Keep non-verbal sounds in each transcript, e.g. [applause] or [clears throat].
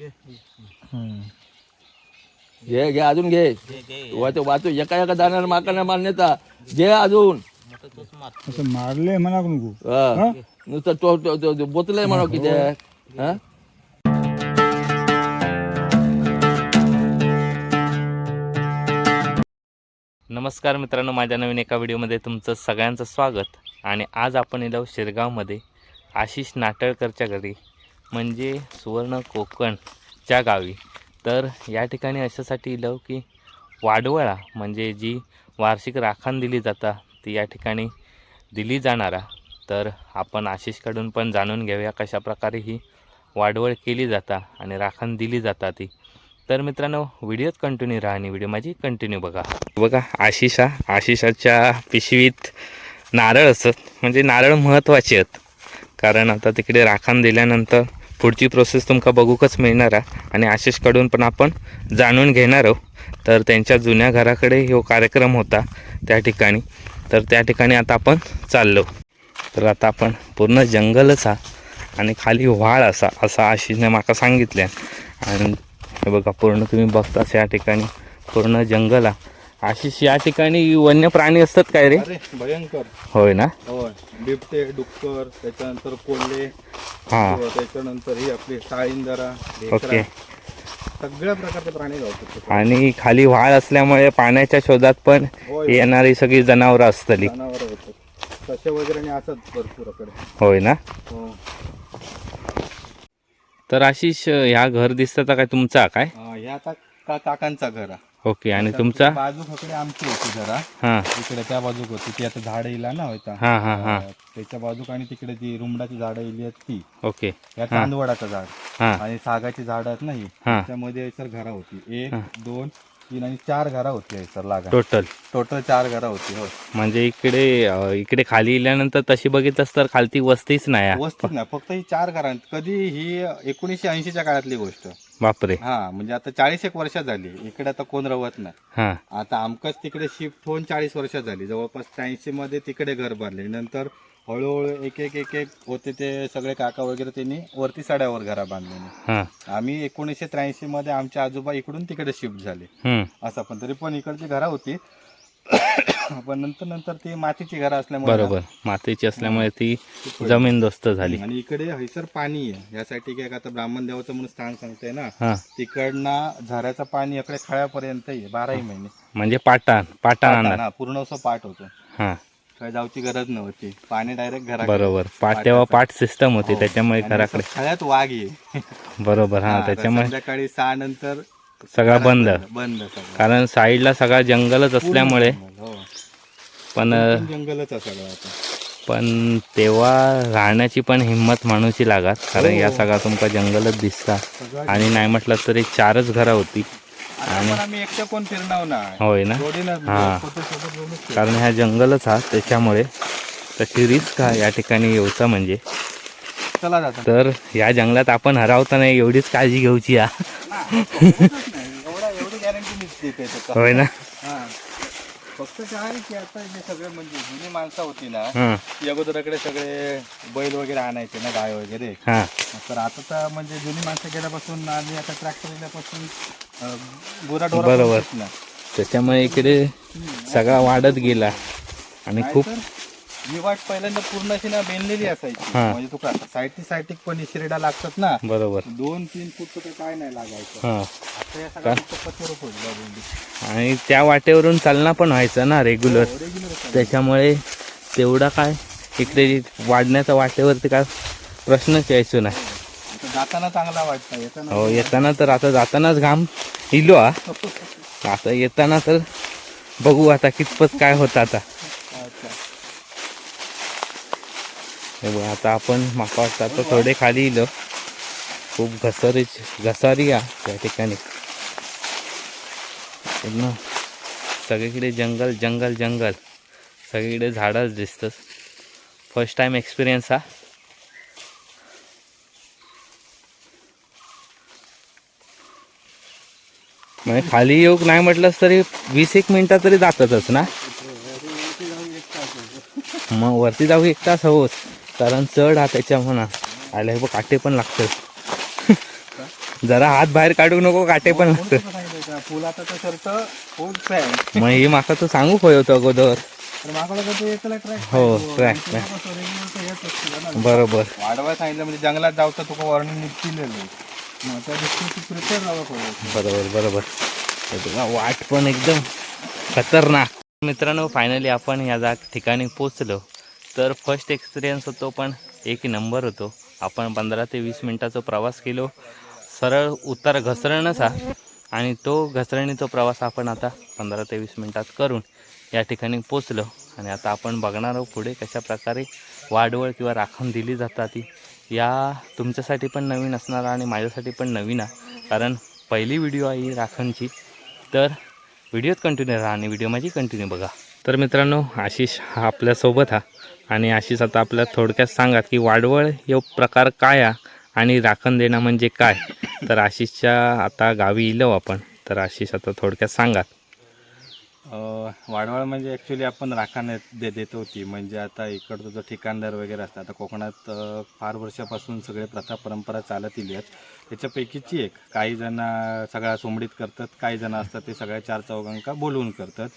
हम्म. घे घे अजून घे. वाचू वाचू एका एका दाण्याला माकाला मान्यता घे अजून. असं मारले म्हणा नको हा. नुसतं तो तो- तो- तो बोतलंय म्हणा किती हा? नमस्कार मित्रांनो माझ्या नवीन एका व्हिडिओमध्ये तुमचं सगळ्यांचं स्वागत. आणि आज आपण येलो शिरगावमध्ये आशिष नाटळकरच्या घरी. म्हणजे सुवर्ण कोकणच्या गावी. तर या ठिकाणी अशासाठी इलं की वाडवळा म्हणजे जी वार्षिक राखण दिली जाता ती या ठिकाणी दिली जाणारा. तर आपण आशिषकडून पण जाणून घेऊया कशा प्रकारे ही वाडवळ केली जाता आणि राखण दिली जाता ती. तर मित्रांनो व्हिडिओत कंटिन्यू राहा आणि व्हिडिओ माझी कंटिन्यू बघा. बघा आशिषा आशिषाच्या पिशवीत नारळ असत. म्हणजे नारळ महत्त्वाचे आहेत. कारण आता तिकडे राखण दिल्यानंतर पुढची प्रोसेस तुमका बघूकच मिळणार आहे. आणि आशिषकडून पण आपण जाणून घेणार आहोत. तर त्यांच्या जुन्या घराकडे हो कार्यक्रम होता त्या ठिकाणी. तर त्या ठिकाणी आता आपण चाललो. तर आता आपण पूर्ण जंगलच हा आणि खाली व्हाळ असा असा आशिषने माका सांगितल्या आणि हे बघा पूर्ण तुम्ही बघताच या ठिकाणी पूर्ण जंगल आहे आशिष या ठिकाणी वन्य प्राणी असतात काय रे? अरे भयंकर. होय ना? होय. बिबटे डुक्कर त्याच्यानंतर कोल्हे हां. किंवा त्याच्यानंतर ही आपली साळींदरा ओके. सगळ्या प्रकारचे प्राणी गावतात आणि खाली व्हाळ असल्यामुळे पाण्याच्या शोधात पण होय. येणारी सगळी जनावरं असतली. जनावर होतात. ससे वगैरे आणि असत भरपूरकडे होय ना? हो. तर आशिष ह्या घर दिसतं काय तुमचा? काय? हा, हे आता का काकांचा घर आहे. ओके आणि तुमचा? बाजू फकडे आमची होती जरा. हां. इकडे त्या बाजूक होती ती आता झाड येईल ना होता. हां हां हां. त्याच्या बाजूक आणि तिकडे ती रुमडाची झाडं येली आहेत ती. ओके. या चांदवडाचं झाड. हां. आणि सागाची झाड आहेत ना ही त्यामध्ये सर घरा होती. एक दोन तीन आणि चार घरा होती सर लागा. टोटल टोटल चार घरा होती हो. म्हणजे इकडे अं, इकडे खाली इल्यानंतर तशी बघितलंस तर खालती वस्तीच नाही आहे. वस्तीत नाही फक्त ही चार घरा कधी ही एकोणीसशे ऐंशीच्या काळातली गोष्ट. बापरे. हा म्हणजे आता चाळीस एक वर्ष झाली. इकडे आता कोण रवत नाही. हां. आता आमकाच तिकडे शिफ्ट होऊन चाळीस वर्ष झाली. जवळपास त्र्याऐंशी मध्ये तिकडे घर बांधले नंतर हळूहळू एक एक एक एक होते ते सगळे काका वगैरे त्यांनी वरती साड्यावर घरा बांधले हां. आम्ही एकोणीसशे त्र्याऐंशी मध्ये आमचे आजोबा इकडून तिकडे शिफ्ट झाले. असं पण तरी पण इकडची घरा होती. [coughs] पण नंतर नंतर ती मातीची घरं असल्यामुळे बरोबर. मातीची असल्यामुळे ती जमीनदोस्त झाली. आणि इकडे हैसर पाणी आहे. यासाठी काय का आता ब्राह्मण देवाचं म्हणून स्थान सांगतंय ना. तिकडनं झऱ्याचं पाणी इकडे खळ्यापर्यंत बाराही महिने. म्हणजे पाटाण पाटानं, पूर्ण असं पाठ होतो. काय जाऊची गरज नव्हती. पाणी डायरेक्ट घरा बरोबर. पाट तेव्हा पाट सिस्टम होती त्याच्यामुळे घराकडे. खळ्यात वाघ आहे बरोबर हां हा, त्याच्यामुळे संध्याकाळी सहा नंतर सगळा बंद. बंद सगळं. कारण साईडला सगळा जंगलच असल्यामुळे हो. पण जंगलच आहे सगळं आता. पण तेव्हा राहण्याची पण हिंमत माणूची लागत. कारण या सगळा तुमका जंगलच दिसता आणि नाही म्हटलं तरी चारच घरं होती. आम्ही एकटं कोण फिरणार नाही. होय ना? हा. कारण ह्या जंगलच हा त्याच्यामुळे तशी रिस्क हा या ठिकाणी येऊचा म्हणजे. चला जाता. तर या जंगलात आपण हरावता नाही एवढीच काळजी घेऊची एवढा एवढी गॅरंटी मी देते त्याचा. होय ना. फक्त काय की आता हे सगळे म्हणजे जुनी माणसं होती ना ती अगोदरकडे सगळे बैल वगैरे आणायचे ना गाय वगैरे. हां. तर आता तर म्हणजे जुनी माणसं गेल्यापासून आणि आता ट्रॅक्टर गेल्यापासून बरोबर. त्याच्यामुळे इकडे सगळा वाढत गेला आणि खूप ही वाट पहिल्यांदा पूर्ण अशी ना बेनलेली असायची. म्हणजे तुका सायटी सायटिक पण शिरडा लागतात ना. बरोबर. दोन तीन फूट तर काय नाही लागायचं. हां. आता या. आणि त्या वाटेवरून चालणं पण व्हायचं ना रेग्युलर हो. त्याच्यामुळे तेवढा काय इकडे वाढण्याच्या वाटेवरती काय प्रश्नच यायचो नाही. जाताना चांगला वाटतं येताना हो येताना तर आता जातानाच घाम इलो हा. आता येताना तर बघू आता कितपत काय होतं आता. हे बघ आता आपण माका वाटतं आता थोडे खाली इलो. खूप घसरी घसारी या त्या ठिकाणी. पूर्ण सगळीकडे जंगल जंगल जंगल. सगळीकडे झाडच दिसतं फर्स्ट टाइम एक्सपिरियन्स हा. म्हणजे खाली येऊक नाही म्हटलंस तरी वीस एक मिनिटात तरी जातातच ना? मग वरती जाऊ एक तास हवंच. कारण चढ हा त्याच्या म्हणा. आले बघ काटे पण लागतात. जरा हात बाहेर काढू नको काटे पण लागतं मग हे माका तू सांगू खंय होतं अगोदर. हो ट्रॅक बरोबर. वाढवाय सांगितलं म्हणजे जंगलात जाऊ तर तुका वॉर्निंग निघतील बरोबर बरोबर. वाट पण एकदम खतरनाक. मित्रांनो फायनली आपण या जा ठिकाणी पोचलो तर फर्स्ट एक्सपिरियन्स होतो पण एक नंबर होतो. आपण पंधरा ते वीस मिनटाचा प्रवास केलो. सरळ उतार घसरणच हा आणि तो घसरणीचा प्रवास आपण आता पंधरा ते वीस मिनटात करून या ठिकाणी पोचलो आणि आता आपण बघणार आहोत पुढे कशा प्रकारे वाढवळ किंवा राखण दिली जातात ती. या तुमच्यासाठी पण नवीन असणार आणि माझ्यासाठी पण नवीन आहे. कारण पहिली व्हिडिओ आहे राखणची. तर व्हिडिओत कंटिन्यू राहा आणि व्हिडिओ माझी कंटिन्यू बघा. तर मित्रांनो आशिष हा आपल्यासोबत हा. आणि आशिष आता आपल्या थोडक्यात सांगा की वाडवळ यो प्रकार काय आहे आणि राखण देणं म्हणजे काय? तर आशिषच्या आता गावी इलो आपण. तर आशिष आता थोडक्यात सांगात. वाडवाळ म्हणजे ॲक्च्युली आपण राखण दे देत होती. म्हणजे आता इकडचं जो ठिकाणदार वगैरे असतात आता कोकणात फार वर्षापासून सगळे प्रथा परंपरा चालत येली आहेत त्याच्यापैकीची एक. काही जण सगळ्या सोमडीत करतात काही जण असतात ते सगळ्या चार चौघांका बोलवून करतात.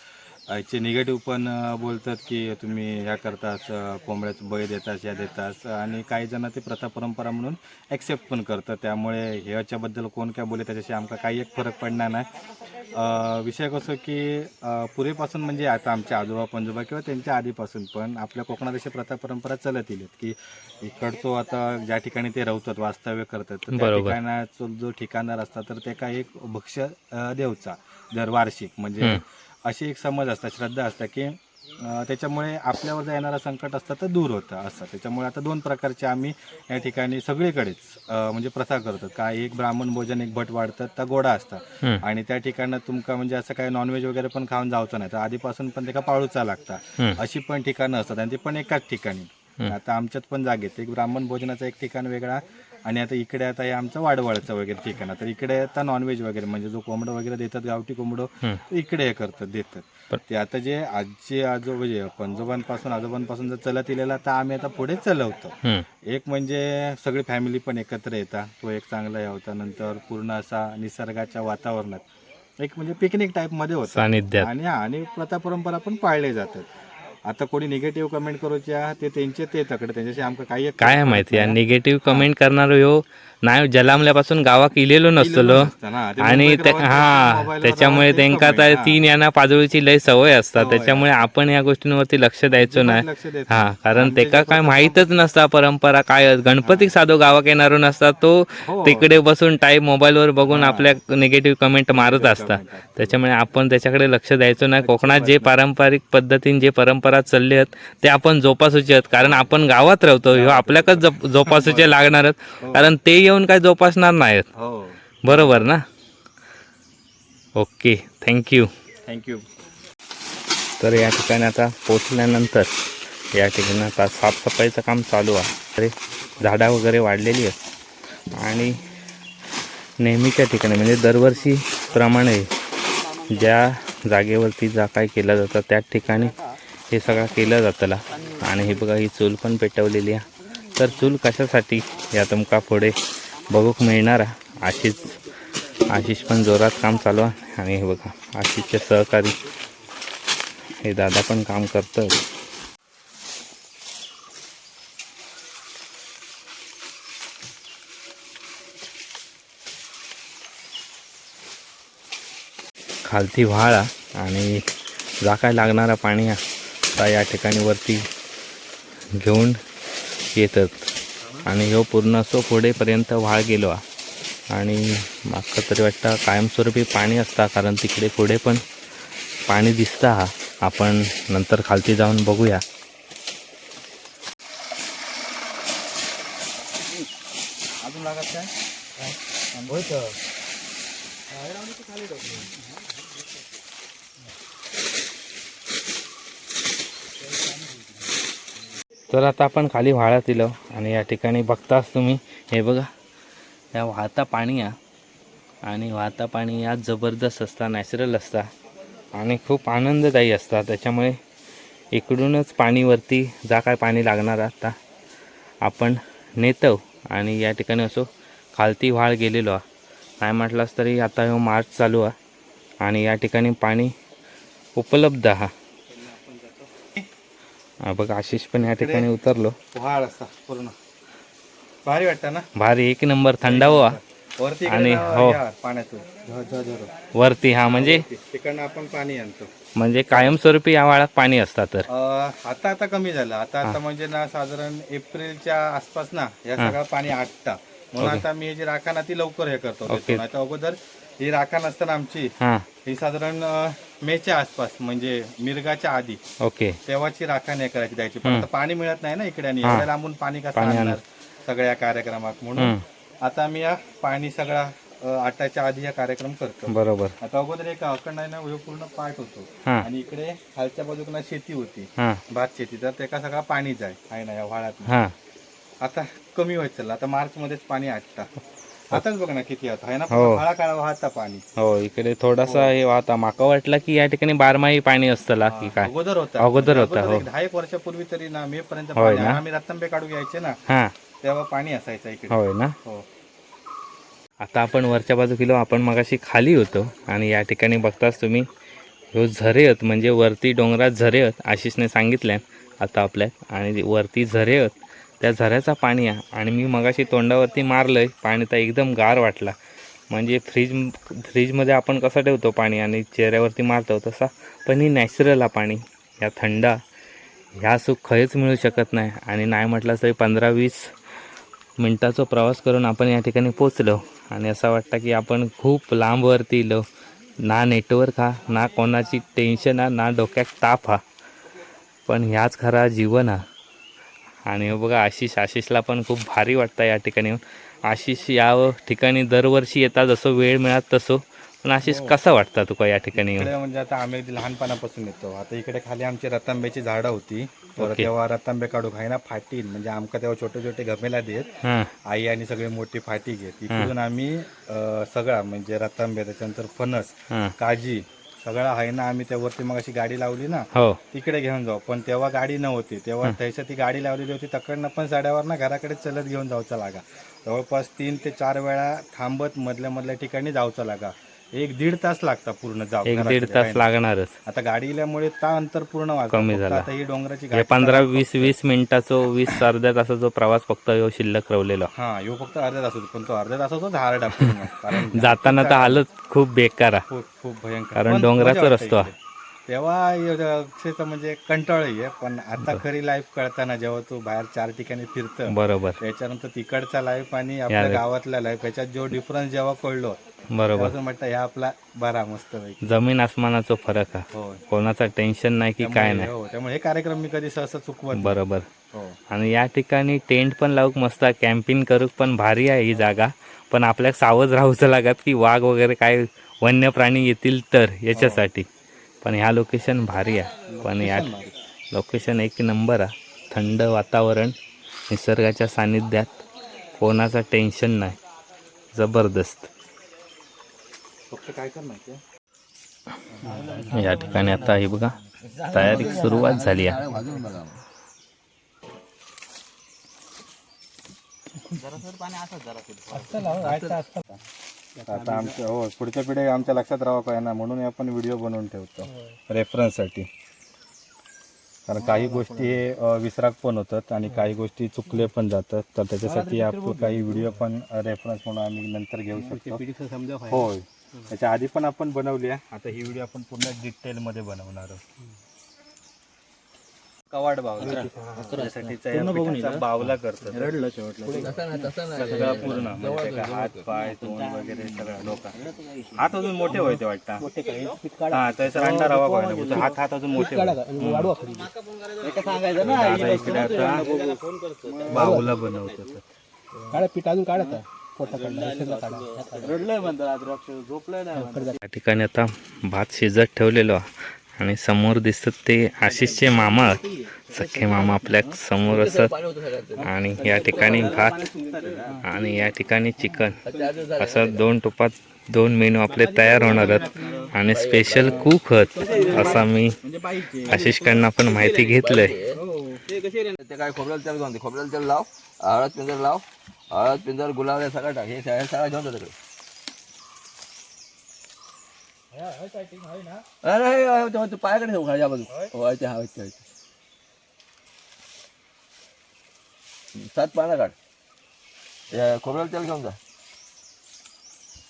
याचे निगेटिव्ह पण बोलतात की तुम्ही ह्या करतास कोंबड्याचं बळी देतास या देतास आणि काही जण ते प्रथा परंपरा म्हणून ॲक्सेप्ट पण करतात त्यामुळे ह्याच्याबद्दल कोण काय बोले त्याच्याशी आमका काही एक फरक पडणार नाही विषय कसं की पूर्वीपासून म्हणजे आता आमच्या आजोबा पंजोबा किंवा त्यांच्या आधीपासून पण आपल्या कोकणात अशी प्रथा परंपरा चालत येईल की इकडचं आता ज्या ठिकाणी ते राहतात वास्तव्य करतात तर त्या. ठिकाणाचा जो ठिकाणदार असतात तर ते काय एक भक्ष देवचा दर वार्षिक म्हणजे. अशी एक समज असतात श्रद्धा असतात की त्याच्यामुळे आपल्यावर जर येणारं संकट असतं तर दूर होतं असं त्याच्यामुळे आता दोन प्रकारचे आम्ही या ठिकाणी सगळीकडेच म्हणजे प्रथा करतात काय एक ब्राह्मण भोजन एक भट वाढतात तर गोडा असतात. आणि त्या ठिकाणी तुमका म्हणजे असं काय नॉनव्हेज वगैरे पण खाऊन जायचं नाही तर आधीपासून पण ते का पाळूचा लागता हम्म. अशी पण ठिकाणं असतात आणि ते पण एकाच ठिकाणी. आता आमच्यात पण जागेत एक ब्राह्मण भोजनाचं एक ठिकाण वेगळा आणि आता इकडे आता हे आमचं वाडवाळचं वगैरे ठिकाण आहे. तर इकडे आता नॉनव्हेज वगैरे म्हणजे जो कोंबडं वगैरे देतात गावठी कोंबडं इकडे हे करतात देतात. ते आता जे आजी आजो म्हणजे पंजोबांपासून आजोबांपासून जर चलत इलेला तर आम्ही आता पुढे चलवतो. एक म्हणजे सगळी फॅमिली पण एकत्र येतात. तो एक चांगला हे होता. नंतर पूर्ण असा निसर्गाच्या वातावरणात. एक म्हणजे पिकनिक टाईपमध्ये होता. सानिध्यात. आणि हा, आणि प्रथा परंपरा पण पाळले जातात. आता कोणी निगेटिव्ह कमेंट करूच्या ते त्यांचे ते तकडे त्यांच्याशी आमका काही काय माहिती आहे निगेटिव्ह कमेंट करणारो ह्यो नाही जलामल्यापासून गावाक इलेलो नसतलो आणि ते- हा त्याच्यामुळे राहून ते त्यांका comment, आता हा. तीन यांना पाजळीची लय सवय असतात त्याच्यामुळे आपण या गोष्टींवरती लक्ष द्यायचो नाही लक्ष देत हा. कारण आणि ते का त्याच्या काय माहीतच नसता परंपरा काय आहे. गणपतीक साधो गावाक येणारो नसता तो हो. तिकडे बसून टाईप मोबाईलवर बघून. आपल्या निगेटिव्ह कमेंट मारत असता असतात. त्याच्यामुळे आपण त्याच्याकडे लक्ष द्यायचो नाही कोकणात जे पारंपरिक पद्धतीने जे परंपरा चालले आहेत. ते आपण जोपासूचे आहेत. कारण आपण गावात राहतो. ह्यो आपल्याकच जप- जोपासूचे लागणारच कारण ते येऊन काय जोपासणार नाहीत. हो. बरोबर ना? ओके. थँक्यू थँक्यू तर या ठिकाणी आता पोचल्यानंतर या ठिकाणी आता साफसफाईचं काम चालू आहे. अरे झाडा वगैरे वाढलेली आहेत. आणि नेहमीच्या ठिकाणी म्हणजे दरवर्षी प्रमाणे ज्या जागेवरती जा काय केलं जातं त्याच ठिकाणी हे सगळं केलं जातला. आणि हे बघा ही चूल पण पेटवलेली आहे. तर चूल कशासाठी? या तुमका पुढे बघूक मिळणार आहे. आशिष आशिष पण जोरात काम चालू आहे. आणि हे बघा आशिषचे सहकारी हे दादा पण काम करतं खालती व्हाळा आणि जा काय लागणारा पाणी आहे. आता या ठिकाणी वरती घेऊन येतात. आणि ह्यो पूर्ण असो पुढेपर्यंत व्हाळ गेलो हा आणि मागचं तरी वाटतं कायमस्वरूपी पाणी असता कारण तिकडे पुढे पण पाणी दिसता हा. आपण नंतर खालती जाऊन बघूया. अजून लागत काय? तर आता आपण खाली व्हाळात दिलं आणि या ठिकाणी बघताच तुम्ही हे बघा. या वाहता पाणी या. आणि वाहता पाणी यात जबरदस्त असता नॅचरल असता. आणि खूप आनंददायी असता. त्याच्यामुळे इकडूनच पाणीवरती जा काय पाणी लागणार आता. आपण नेतो आणि या ठिकाणी असो खालती व्हाळ गेलेलो आहे. नाही म्हटलास तरी आता ह्यो मार्च चालू आहे. आणि या ठिकाणी पाणी उपलब्ध आहे. हा बघ आशिष पण या ठिकाणी उतरलो. पहाड असा पूर्ण. भारी वाटतं ना? भारी एक नंबर थंडावा वरती आणि ना हो. पाण्यातून. वरती हा म्हणजे? तिकडनं आपण पाणी आणतो. म्हणजे कायमस्वरूपी या वाळात पाणी असतात तर. आता आता कमी झालं. आता आता म्हणजे ना साधारण एप्रिलच्या आसपास ना या सगळं पाणी आटता. म्हणून आता मी जी राखण आहे ती लवकर हे करतो. अगोदर ही राखण असताना आमची हां. साधारण मेच्या आसपास म्हणजे मिरगाच्या आधी. ओके. तेव्हाची राखण हे करायची द्यायची पण आता पाणी मिळत नाही ना इकडे आणि. एवढ्या लांबून पाणी कसं पाणी आणणार सगळ्या कार्यक्रमात? म्हणून आता मी या पाणी सगळा अं, आटायच्या आधी हा कार्यक्रम करतो. बरोबर. आता अगोदर एक अखंड आहे ना ह्यो पूर्ण पाठ होतो. आणि इकडे खालच्या बाजूला शेती होती. भात शेती. तर त्याका सगळा पाणीच आहे. आहे ना या व्हाळात आता कमी व्हायचं आता मार्च मध्येच पाणी आटता. आताच बघ ना किती आता. आहे ना? हो. व्हाळा काळा वाहता पाणी. हो इकडे थोडासा हे वाहता माका वाटला की या ठिकाणी बारमाही पाणी असतं की काय? अगोदर होता. अगोदर होता, हो. एक दहा एक वर्षापूर्वी तरी ना मे पर्यंत होय पाणी ना? आम्ही रत्तंबे काढू घ्यायचे ना हां. तेव्हा पाणी असायचं इकडे. होय ना? हो. आता आपण वरच्या बाजू गेलो आपण मगाशी खाली होतो आणि या ठिकाणी बघताच तुम्ही ह्यो झरे आहेत म्हणजे वरती डोंगरात झरे आहेत आशिषने सांगितल्या आता आपल्यात. आणि वरती झरे आहेत त्या झऱ्याचा पाणी आहे. आणि मी मगाशी तोंडावरती मारलं पाणी तर एकदम गार वाटला. म्हणजे फ्रीज फ्रीजमध्ये आपण कसं ठेवतो पाणी आणि चेहऱ्यावरती मारतो तसा? पण ही नॅचरल आहे पाणी. या थंडा. ह्या सुख खयच मिळू शकत नाही. आणि नाही म्हटलं तरी पंधरा वीस मिनटाचा प्रवास करून आपण या ठिकाणी पोचलो. आणि असं वाटतं की आपण खूप लांबवरती इलो ना नेटवर्क हा ना कोणाची टेन्शन हा ना डोक्यात ताप हा. पण ह्याच खरा जीवन हा. आणि हे बघा आशिष आशिषला पण खूप भारी वाटतं या ठिकाणी. येऊन. आशिष या ठिकाणी दरवर्षी येतात जसं वेळ मिळत तसं. पण आशिष कसं वाटतं तुका या ठिकाणी? म्हणजे आता आम्ही अगदी लहानपणापासून येतो. आता इकडे खाली आमची रतांब्याची झाडं होती. तर. तेव्हा रतांबे काढू खाय ना फाटील म्हणजे आमका तेव्हा छोटे छोटे गमेला देत. हां. आई आणि सगळी मोठी फाटी घेत. इकडून आम्ही सगळा म्हणजे रतांबे त्याच्यानंतर फणस हां. काजी सगळं आहे ना आम्ही त्यावरती मग अशी गाडी लावली ना हो. तिकडे घेऊन जाऊ. पण तेव्हा गाडी नव्हती. तेव्हा त्याच्या ती गाडी लावलेली होती तकडनं पण साड्यावर ना घराकडे चलत घेऊन जाऊचा लागा. जवळपास तीन ते चार वेळा थांबत मधल्या मधल्या ठिकाणी जाऊचा लागा. एक दीड तास लागता पूर्ण जाऊ एक दीड तास लागणारच. आता गाडी इल्यामुळे ता अंतर पूर्ण. कमी झाला. आता ही डोंगराची पंधरा वीस वीस मिनिटाचो वीस अर्ध्या तासाचा प्रवास फक्त ह्यो शिल्लक रवलेलो. हा यो फक्त अर्ध्या तास होतो पण तो अर्ध्या हार्ड पूर्ण [laughs] कारण जाताना तर हालत खूप बेकार आहे. खूप खूप भयंकर. कारण डोंगराचा रस्तो. तेव्हा अक्षरशः म्हणजे कंटाळही आहे पण आता खरी लाईफ कळताना जेव्हा तू बाहेर चार ठिकाणी फिरत बरोबर. त्याच्यानंतर तिकडचा लाईफ आणि आपल्या गावातला लाईफ याच्यात जो डिफरन्स जेव्हा कळलो बरोबर. म्हटलं ह्या आपला बरा मस्त जमीन आसमानाचा फरक आहे. होय कोणाचा टेन्शन नाही की काय नाही. हो त्यामुळे हे कार्यक्रम मी कधी सहसा चुकवत. बरोबर. हो. आणि या ठिकाणी टेंट पण लावूक मस्त आहे कॅम्पिंग करूक पण भारी आहे ही जागा. पण आपल्याला सावध राहूचं लागत की वाघ वगैरे काय वन्य प्राणी येतील तर याच्यासाठी. पण ह्या लोकेशन भारी आहे. पण या लोकेशन एक नंबर आहे. थंड वातावरण निसर्गाच्या सानिध्यात कोणाचं टेन्शन नाही. जबरदस्त. फक्त काय कर माहिती या ठिकाणी आता हे बघा तयारी सुरुवात झाली आहे. आता आमच्या हो पुढच्या पिढी आमच्या लक्षात राहावं पाहिजे ना म्हणून हे आपण व्हिडिओ बनवून ठेवतो. रेफरन्ससाठी कारण काही गोष्टी हे अ, विसराक पण होतात आणि काही गोष्टी चुकले पण जातात. तर त्याच्यासाठी आपण काही व्हिडिओ पण रेफरन्स म्हणून आम्ही नंतर घेऊ शकतो. होय. त्याच्या आधी पण आपण बनवली आहे. आता ही व्हिडिओ आपण पूर्ण डिटेलमध्ये बनवणार आहोत. कवाड बावला बावला करतो सगळं पूर्ण म्हणजे हात पाय तोंड वगैरे सगळं डोका. हात अजून मोठे व्हायचे वाटतं. हा त्याचा अंडा रवा पाहिजे हात हात अजून मोठे बाहुला बनवतो काढा पीठ अजून काढा पोटा काढा. या ठिकाणी आता भात शिजत ठेवलेलो. आणि समोर दिसत ते आशिषचे मामा सख्खे मामा आपल्यासमोर असत आणि या ठिकाणी भात आणि या ठिकाणी चिकन. असं दोन टोपात दोन मेनू आपले तयार होणार आहेत. आणि स्पेशल कुक हत असा मी आशिषकडनं पण माहिती घेतलंय. ते काय खोबरेल तेल घेऊन खोबरेल तेल लाव हळद पिंजर लाव. हळद पिंजर गुलाब हे सगळं टाक. हे सगळं घेऊन अरे हे, हे, तो- पायाकडे ठेवू खाली बाजू हो आहे ते हा आहे ते. सात पानं काढ या खोबऱ्याला तेल घेऊन जा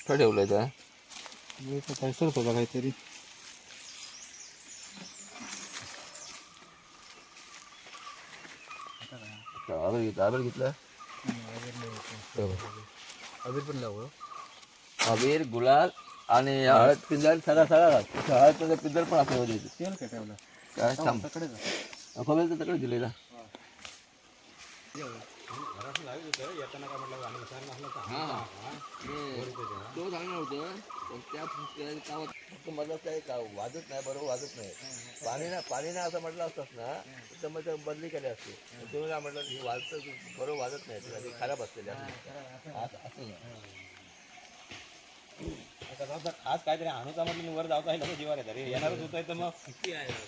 ठेव ठेवलंय त्या होता काहीतरी आबर घेतलं आबर घेतलं पण गुलाल आणि हळद पिंजर सगळा सगळा घाल. हळद पिंजर पिंजर पण आपल्याला द्यायचं. तेल काय ठेवलं? काय थांब. खोबऱ्याला तर तकडे दिले ना तो सांगणार होतं पण त्या फक्त मधलं काय का वाजत नाही बरोबर वाजत नाही पाणी ना पाणी ना असं म्हटलं असतात ना तर मग बदली केली असते तुम्ही काय म्हटलं हे. वाजतं बरोबर वाजत नाही खराब असते असं असं नाही. आज काहीतरी आणूचा म्हटलं वर जावता नको जीवार येतात येणारच होत तर मग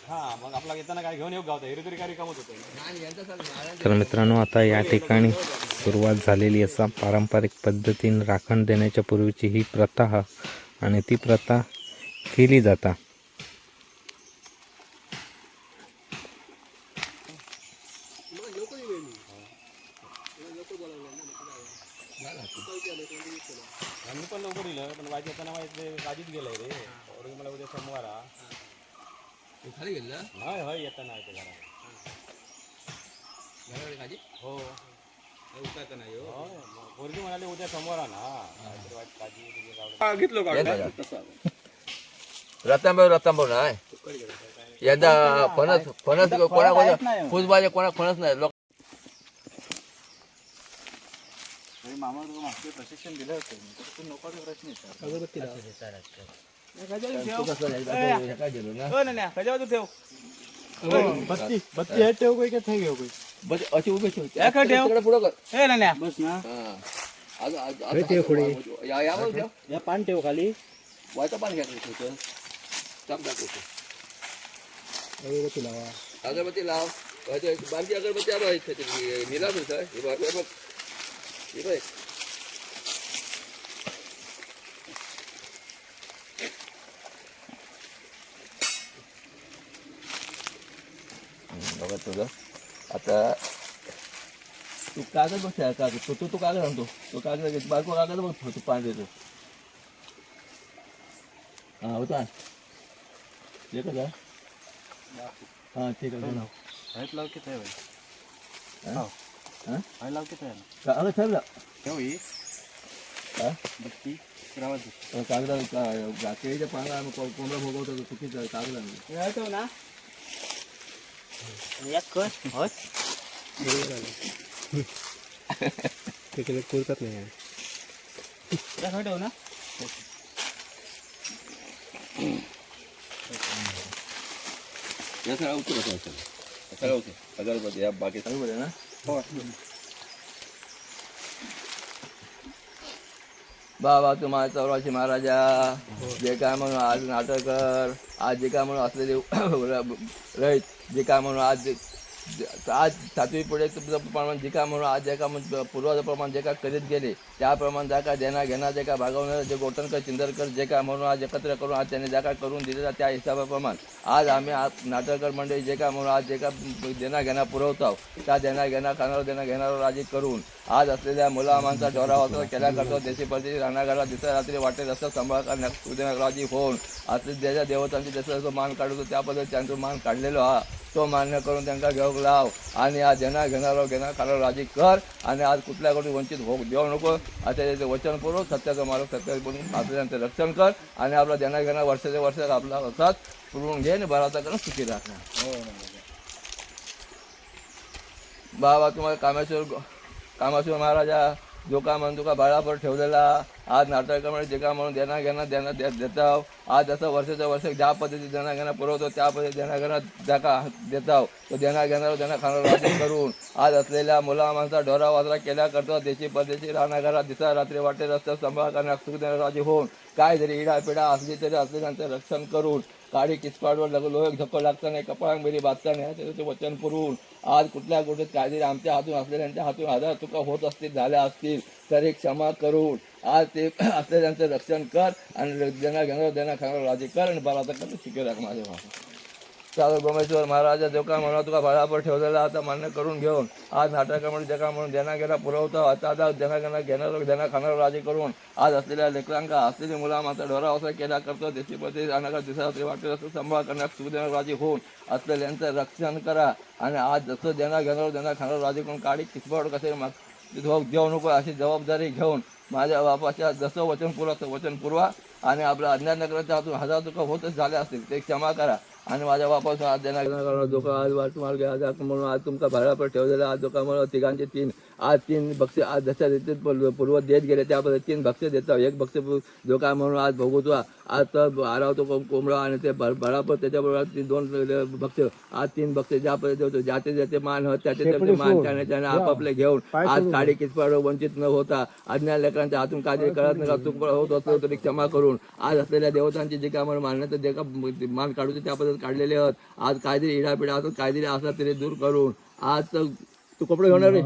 हा मग आपला येताना काय घेऊन येऊ गावता हिरे तरी काय कामच होतं. तर मित्रांनो आता या ठिकाणी सुरुवात झालेली असा पारंपरिक पद्धतीने राखण देण्याच्या पूर्वीची ही प्रथा आणि ती प्रथा केली जाता आम्ही पण लवकर दिलं पण वाईट येताना माहिती काजीच गेलंय रे और मला उद्या सोमवार हा. ते खाली गेलं होय होय येताना आहे ते घरा घराकडे खाली हो उठायचं नाही हो पोरगी म्हणाली उद्या सोमवार हा ना काहीतरी वाईट काळजी बिळजी लावली. रतांबे रतांबे नाही यंदा फणस फणस कोणा कोणा फुसबाजे कोणा फणस नाही लोक अगरबत्ती लाव तू कसं जायचं? हे काय गेलो ना बत्ती बत्ती हे ठेव काय घेऊ बस अशी उभी ठेव तिकडे पुढं कर ना हा. हे ठेव पुढे. या यावर ठेव या पान ठेव खाली वायचं पाणी घ्या चाप दाखवतो अगरबत्ती लावा. अगरबत्ती लाव. बारकी अगरबत्ती आलो निला तुझं हे हे बघ. हे बघ. बघा तुझं. आता तू कागद बघ कागद. तो तो तो कागद आणतो. तो कागद बारको कागद बघ. तू पाणी देतो हा होता. एकच आहे हा ठीक आहे नाव हाईट लाव किती आहे हा? हा? हाईट लाव किती आहे का- अगं ठरलं ठेव ही. हा? बत्ती कागदा केळीच्या को- कोंबडा भोगवतो तो चुकीचं आहे, कागद ना. एक कर. होत तिकडे पुरतात नाही ठेव ना. या सगळा उत्तर असेल सगळा उत्तर अगरबत्ती या बाकी सगळं बरं ना. हो. बाबा तुम्हाला चौराशी महाराजा. जे काय म्हणून आज नाटक आज जे काय म्हणून असलेले [coughs] रहित जे काय म्हणून आज आज सातवी पुढे प्रमाण जे काय म्हणून आज जे का म्हणून पूर्वाचं प्रमाण जे काय करीत गेले त्याप्रमाणे ज्या का देणार घेणार जे काय भागवणार जे गोटणकर चिंदरकर जे काय म्हणून आज एकत्र करून आज त्यांनी जे काय करून दिलेला त्या हिशोबाप्रमाणे आज आम्ही आज नाटककर मंडळी जे काय म्हणून आज जे का देणार घेणार पुरवतो त्या देणार घेणार खाणार देणार घेणार राजी करून आज असलेल्या मुला माणसा डोरा वाचवा केल्या करतो देशी परदेशी राहणाऱ्याला दिसा रात्री वाटेल असं सांभाळ करण्यात राजी होऊन असले ज्याच्या देवतांचे जसं जसं मान काढतो त्या पद्धतीने त्यांचं मान काढलेलो हा. तो मान्य करून त्यांना घेऊ लाव. आणि आज देणार घेणारा घेणार खाणार राजी कर. आणि आज कुठल्या गोष्टी वंचित होऊ देऊ नको. आता त्याचे वचन पूर्व सत्याचं मालक सत्य बनून आपलं त्यांचं रक्षण कर. आणि आपला देणार घेणार वर्षाच्या वर्ष आपला असाच पुरवून घे आणि बराचा करून सुखी राहणार. बाबा तुम्हाला कामेश्वर कामेश्वर महाराजा जो का म्हणतो का बाळापर ठेवलेला आज नाटकामध्ये जे का म्हणून देणं घेणं देणं दे देताव. आज जसं वर्षाच्या वर्ष ज्या पद्धतीने देणं घेणं पुरवतो त्या पद्धतीने देणं घेणं ज्या का देता तो देणं घेणार देणं खाणार करून. आज असलेल्या मुला माणसा डोरा वाजरा केल्या करतो देशी परदेशी राहण्याघरात दिसा रात्री वाटे रस्त्यात सांभाळ करण्यास सुख देणार राजी होऊन. काय जरी इडापिडा असली तरी असलेल्यांचं रक्षण करून. काळी किसपाडवर लागलो एक धक्का लागता नाही कपाळांबेरी बाधता नाही. त्याचं वचन पुरवून आज कुठल्या गोष्टीत काहीतरी आमच्या हातून असलेल्यांच्या हातून आधार चुका होत असतील झाल्या असतील तर एक क्षमा करून आज ते [clears throat] असलेल्यांचं रक्षण कर आणि देणार घेणार देणार खाणार राजी कर आणि बरा तर कर शिकेल माझ्या भाषा चालू गोमेश्वर महाराजा का म्हणा तुका भाडापर ठेवलेला आता मान्य करून घेऊन आज नाटकामध्ये देका म्हणून देणा घेणा पुरवता आता आता देणा घेणा घेणार देणा खाणार राजी करून आज असलेल्या लेकरांका असलेली मुला माता ढोरा असा केला करतो. देशी पद्धती अनागर दिसा वाटत असं सांभाळ करण्यास सुविधा राजी होऊन असलेल्यांचं रक्षण करा. आणि आज जसं देणा घेणार देणा खाणार राजी करून काढी किसपड कसे माग देऊ नको अशी जबाबदारी घेऊन माझ्या बापाच्या जसं वचन पुरवतं वचन पुरवा. आणि आपल्या अज्ञान हातून हजार दुःख होतच झाले असतील ते क्षमा करा. आणि माझ्या बापासून आज देणार घेणार आज वाट मार्ग आज म्हणून आज तुमचा भाड्यापर ठेवलेला आज दुःखा म्हणून तिघांचे तीन आज तीन बक्षे आज जशा देते पूर्व देत गेले त्याबद्दल तीन बक्षे देतो एक बक्षे दुःखा म्हणून आज भोगवतो आज तर आरावतो कोंब- कोंबडा आणि ते भडापर त्याच्याबरोबर ती दोन बक्ष. आज तीन बक्षे ज्या पद्धती देतो ज्याचे ज्याचे मान होत त्याचे त्याचे मान त्याने त्याने आपापले घेऊन आज काळी किसपाड वंचित न होता अज्ञान लेकरांच्या हातून काळजी करत नका चूक होत असतो तरी क्षमा करून. आज असलेल्या देवतांची जे काय म्हणून मानण्याचं जे का मान काढू त्याबद्दल काढलेले आहोत आज काहीतरी इडापिडा असत काहीतरी असला तरी दूर करून. आज तर तू कपडे घेणार रे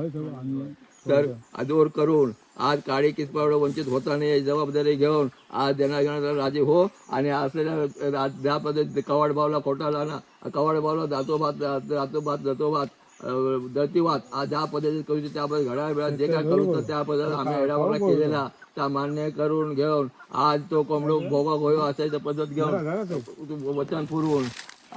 तर दूर करून आज काळी किसपावड वंचित होता नाही जबाबदारी घेऊन आज देणार घेणार राजी हो. आणि असलेल्या ज्या पद्धती कवाड बावला खोटा ना कवाड बावला जातो भात जातो भात जातो भात दळती वाद आज ज्या पद्धतीने करू त्या पद्धती घड्याळ वेळात जे काय करू तर त्या पद्धतीने आम्ही एडावाला केलेला. त्या मान्य करून घेऊन आज तो कोंबडो भोगा गोयो असायचं पद्धत घेऊन वचन पुरवून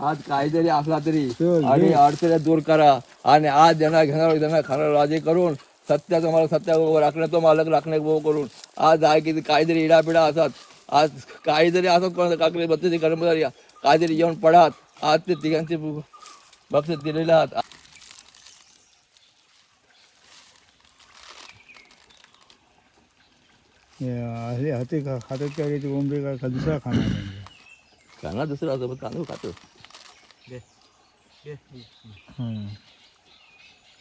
आज काहीतरी असला तरी. आणि अडचणी दूर करा. आणि आज देणार घेणार देणार खाणार राजी करून सत्याचं मला सत्या राखण्याचं मालक राखणे करून. आज आहे की काहीतरी इडापिडा असतात. आज काहीतरी असत कोणाचं काकडे बत्तीस कर्मचारी. काहीतरी येऊन पडात. आज ते तिघांचे बक्षीस दिलेले आहात असे हाते का खातात का दुसरा खाणार काना दुसरं असं कांदूळ खातो.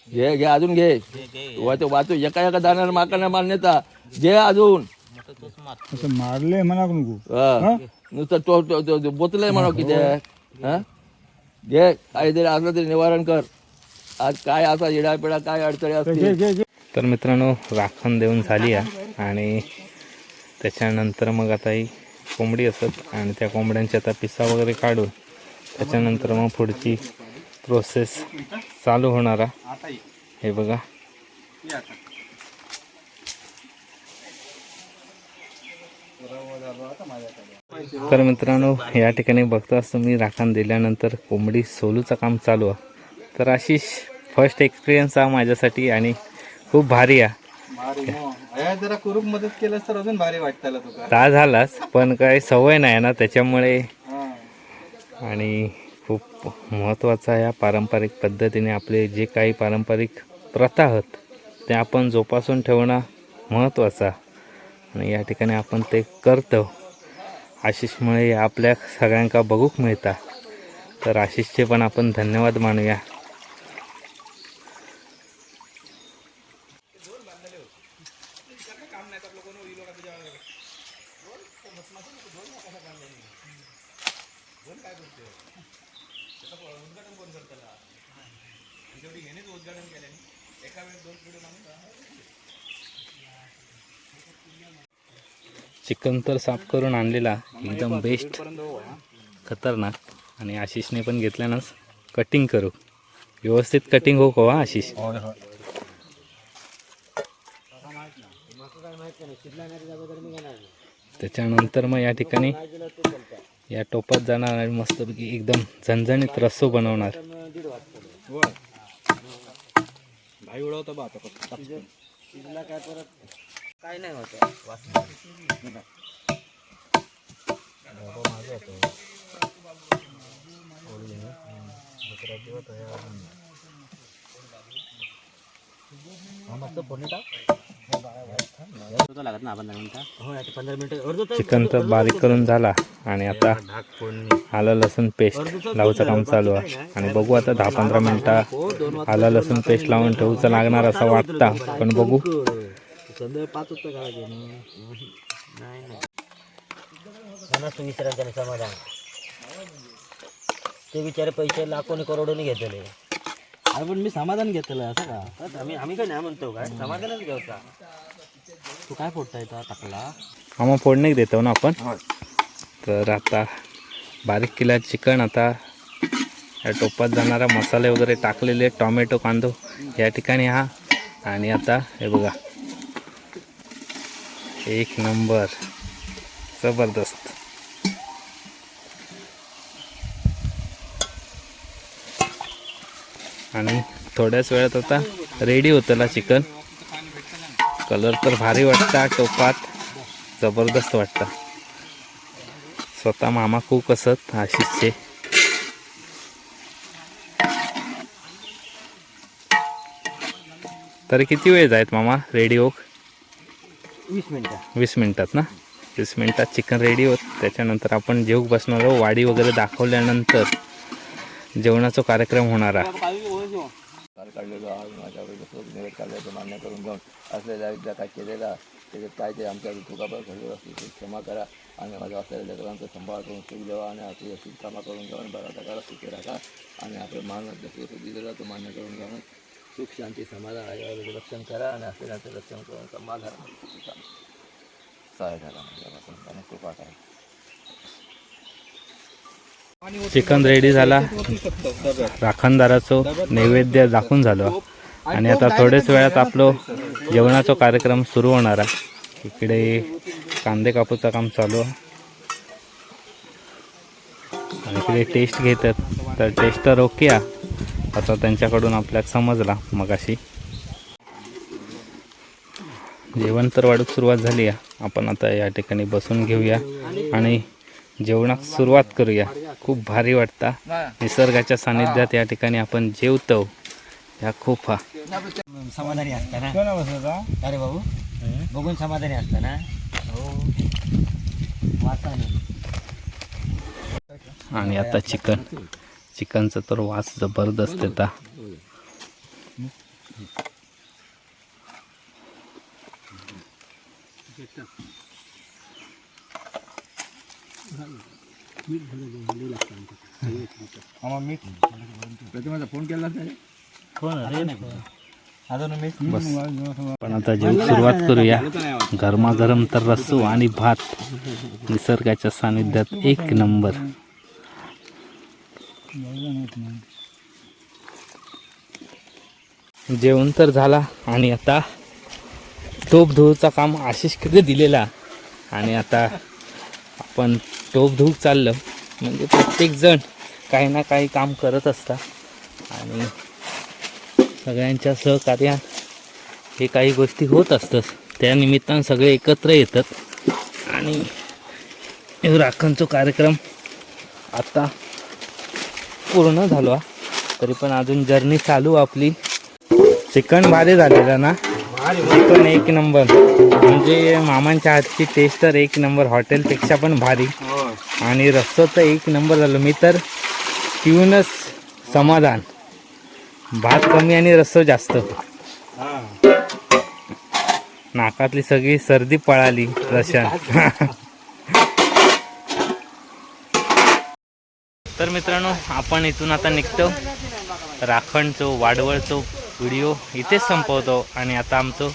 घे घे अजून घे. वाचू वाचू. एका एका दाण्याला माकांना मान्यता घे अजून. असं मारले म्हणा हा. नुसतं तो तो- तो- तो बोतलंय म्हणा किती. हा. घे काहीतरी असलं तरी निवारण कर. आज काय असा इडापिडा काय अडचणी असतील? तर मित्रांनो राखण देऊन झाली आहे आणि त्याच्यानंतर मग आता ही कोंबडी असत. आणि त्या कोंबड्यांची आता पिसा वगैरे काढून त्याच्यानंतर मग पुढची प्रोसेस चालू होणार आहे. हे बघा. तर मित्रांनो या ठिकाणी बघताच तुम्ही राखण दिल्यानंतर कोंबडी सोलूचं काम चालू आहे. तर आशिष फर्स्ट एक्सपिरियन्स हा माझ्यासाठी आणि खूप भारी आहे. मग जरा कुरूप मदत केलंस तर अजून भारी झालाच पण काही सवय नाही ना त्याच्यामुळे. हा. आणि महत्त्वाचं आहे या पारंपरिक पद्धतीने आपले जे काही पारंपरिक प्रथा आहेत ते आपण जोपासून ठेवणं महत्त्वाचं आणि या ठिकाणी आपण ते करतो. आशिषमुळे आपल्या सगळ्यांका बघूक मिळता. तर आशिषचे पण आपण धन्यवाद मानूया. चिकन तर साफ करून आणलेला एकदम बेस्ट खतरनाक. आणि आशिषने पण घेतल्यानंच कटिंग करू. व्यवस्थित कटिंग हो का आशिष? त्याच्यानंतर मग या ठिकाणी या टोपात जाणार आणि मस्तपैकी एकदम झणझणीत रस्सो बनवणार. भाई उडवतो बा आता फक्त. लागत ना आपण हो आता पंधरा मिनिटं. चिकन तर बारीक करून झाला आणि आता आलं लसूण पेस्ट. लावूचं काम चालू आहे. आणि बघू आता दहा पंधरा मिनटं आलं लसूण पेस्ट लावून ठेवूचं लागणार असं वाटतं. पण बघू. समाधान ते बिचारे पैसे लाखोनी करोडोनी घेतले. अरे पण मी समाधान घेतलं असं का? आम्ही आम्ही काय नाही म्हणतो काय? समाधानच घ्यायचा तू काय फोडता येतं टाकला? मामा फोडणी देतो ना आपण? तर आता बारीक केल्या चिकन आता या टोपात जाणारा मसाले वगैरे टाकलेले टॉमॅटो कांदो या ठिकाणी हा. आणि आता हे बघा. एक नंबर. जबरदस्त. आणि थोड्याच वेळात आता रेडी होतं चिकन कलर तर भारी वाटता टोपात जबरदस्त वाटतं. स्वतः मामा खूप असत आशिषचे. तरी किती वेळ जायत मामा? रेडी होक? वीस मिनिटं. वीस मिनिटात ना? वीस मिनिटात चिकन रेडी होत. त्याच्यानंतर आपण जेवू बसणार आहोत. वाडी वगैरे दाखवल्यानंतर जेवणाचा कार्यक्रम होणार आहे काल काढलेलो आज माझ्यावर जसं निवेद काढल्याचं मान्य करून असलेल्या काय केलेला त्याच्यात काय ते आमच्या दुखापत घडलेलं असतील ते क्षमा करा आणि माझ्या असलेल्या लेकरांचा सांभाळ करून सुख देवा आणि आपली अशी कामा करून घेऊन बरा करा सुखी राखा आणि आपलं मान जसे दिलं जातो मान्य करून घेऊन सुख शांती समाधान यावर रक्षण करा आणि असलेल्याचं रक्षण करून समाधान सहाय्य झाला आणि कृपा करा म्हणजे चिकन रेडी झाला. राखणदाराचं नैवेद्य दाखवून झालं. आणि आता थोड्याच वेळात आपलं जेवणाचा कार्यक्रम सुरू होणार आहे. इकडे कांदे कापूचं काम चालू आहे. आणि इकडे टेस्ट घेतात. तर टेस्ट तर ओके आता त्यांच्याकडून आपल्याला समजला मगाशी. जेवण तर वाढूक सुरुवात झाली आहे. आपण आता या ठिकाणी बसून घेऊया. आणि जेवणाक सुरुवात करूया. खूप भारी वाटता. निसर्गाच्या सानिध्यात या ठिकाणी आपण जेवतो. ह्या खूप हा. समाधानी असतं ना कोणा बसला अरे भाऊ बघून समाधानी असतं ना हो. वाचा आणि आता चिकन. चिकनचा तर वास जबरदस्त येता प्रतिमाचा फोन केला पण आता जेवण सुरुवात करूया गरमागरम तर रस्सो आणि भात निसर्गाच्या सानिध्यात एक नंबर जेवण तर झाला आणि आता टोप धुवूचा काम आशिषकडे दिलेला. आणि आता आपण टोप धुवूक चाललं. म्हणजे प्रत्येकजण काही ना काही काम करत असता आणि सगळ्यांच्या सहकार्यात हे काही गोष्टी होत असतात. त्या निमित्तानं सगळे एकत्र येतात. आणि राखणचा कार्यक्रम आता पूर्ण झालो. तरी पण अजून जर्नी चालू आपली. चिकन भारी झालेलं ना? चिकन एक नंबर. म्हणजे मामांच्या हातची टेस्ट तर एक नंबर. हॉटेलपेक्षा पण भारी. आणि रस्ता तर एक नंबर झालं. मी तर पिऊनच समाधान. भात कमी आणि रस्स जास्त. नाकातली सगळी सर्दी पळाली रशान तर मित्रांनो आपण इथून आता निघतो. राखणचो वाडवळचो व्हिडिओ इथेच संपवतो आणि आता आमचं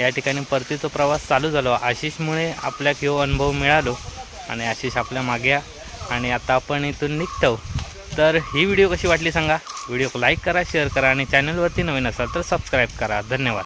या ठिकाणी परतीचा प्रवास चालू झालो. आशिषमुळे आपल्याक ह्यो अनुभव मिळालो आणि आशिष आपल्या मागे आणि आता आपण इथून निघतो. तर ही व्हिडिओ कशी वाटली सांगा? व्हिडिओ लाईक करा शेअर करा आणि चॅनलवरती नवीन असाल तर सबस्क्राईब करा. धन्यवाद.